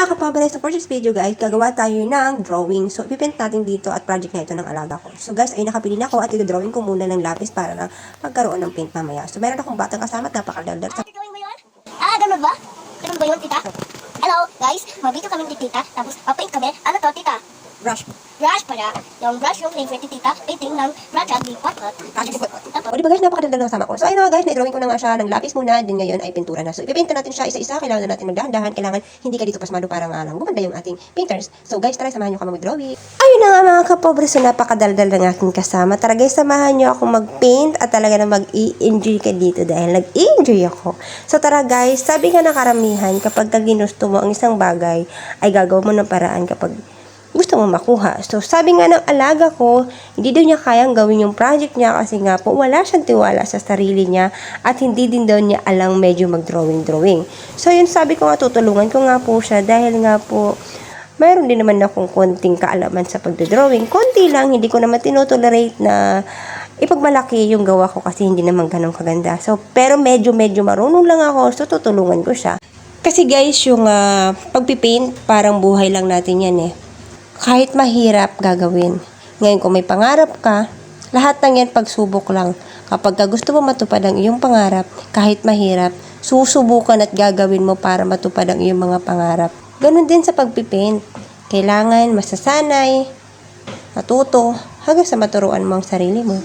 mga kapabre, so for this video guys, gagawa tayo ng drawing. So, ipipint natin dito at project na ito ng alaga ko. So guys, ay nakapili na ako at ito-drawing ko muna ng lapis para na magkaroon ng paint mamaya. So, meron akong batang kasama at napakadaldal sa Ah, ganun ba? Ganun ba yun, tita? Hello, guys. Mabito kami ni tita. Tapos, papaint kami. Ano to, tita? Brush. Brush pala. Yung brush yung favorite ni tita. Painting ng brush at pot-pot. O, di ba guys, napakadaldal ng kasama ko. So, ayun na guys, na-drawing ko na nga siya ng lapis muna. Din ngayon ay pintura na. So, ipipint na natin siya isa-isa. Kailangan na natin magdahan-dahan. Kailangan hindi ka dito pasmado para nga lang gumanda yung ating painters. So, guys, tara, samahan nyo kami mag-drawing. Ayun na nga mga kapobre, so napakadaldal ng aking kasama. Tara guys, samahan nyo ako mag-paint at talaga na mag-i-enjoy ka dito dahil nag-enjoy ako. So tara guys, sabi nga ng karamihan, kapag ka ginusto mo ang isang bagay, ay gagawa mo ng paraan kapag gusto mo makuha. So, sabi nga ng alaga ko, hindi daw niya kayang gawin yung project niya kasi nga po wala siyang tiwala sa sarili niya at hindi din daw niya alang medyo mag-drawing-drawing. So, yun sabi ko nga, tutulungan ko nga po siya dahil nga po mayroon din naman akong konting kaalaman sa pagdodrawing. Konti lang, hindi ko naman tinotolerate na ipagmalaki yung gawa ko kasi hindi naman ganun kaganda. So, pero medyo-medyo marunong lang ako, so tutulungan ko siya. Kasi guys, yung ah, pagpipaint, parang buhay lang natin yan eh. Kahit mahirap gagawin. Ngayon, kung may pangarap ka, lahat ng yan pagsubok lang. Kapag ka gusto mo matupad ang iyong pangarap, kahit mahirap, susubukan at gagawin mo para matupad ang iyong mga pangarap. Ganon din sa pagpipaint. Kailangan masasanay, matuto, hanggang sa maturuan mo ang sarili mo.